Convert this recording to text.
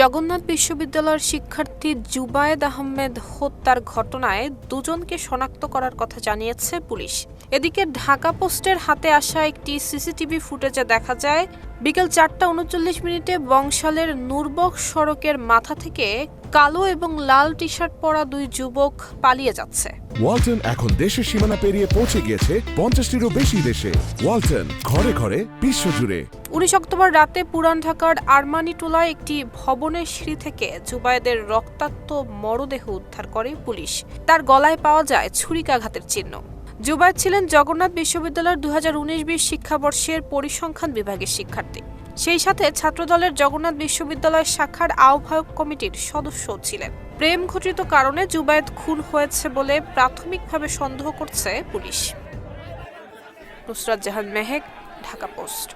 জগন্নাথ বিশ্ববিদ্যালয়ের শিক্ষার্থী জুবায়েদ আহমেদ হত্যার ঘটনায় দুজনকে শনাক্ত করার কথা জানিয়েছে পুলিশ। এদিকে ঢাকা পোস্টের হাতে আসা একটি সিসিটিভি ফুটেজে দেখা যায় বিকেল চারটা উনচল্লিশ মিনিটে বংশালের নূরবক সড়কের মাথা থেকে কালো এবং লাল টি শার্ট পরা দুই যুবক পালিয়ে যাচ্ছে। ওয়ালটন এখন দেশের সীমানা পেরিয়ে পৌঁছে গিয়েছে পঞ্চাশটিরও বেশি দেশে। ওয়ালটন ঘরে ঘরে বিশ্বজুড়ে উনিশ অক্টোবর রাতে পুরান ঢাকার আরমানিটোলায় একটি ভবনের সিঁড়ি থেকে জুবায়েদের রক্তাক্ত মরদেহ উদ্ধার করে পুলিশ। তার গলায় পাওয়া যায় ছুরিকাঘাতের চিহ্ন। জুবায়েদ ছিলেন জগন্নাথ বিশ্ববিদ্যালয়ের দু হাজার উনিশ বিশ শিক্ষাবর্ষের পরিসংখ্যান বিভাগের শিক্ষার্থী। সেই সাথে ছাত্রদলের জগন্নাথ বিশ্ববিদ্যালয় শাখার আহ্বায়ক কমিটির সদস্য ছিলেন। প্রেম ঘটিত কারণে জুবায়েদ খুন হয়েছে বলে প্রাথমিকভাবে সন্দেহ করছে পুলিশ। নুসরাত জাহান মেহেক, ঢাকা পোস্ট।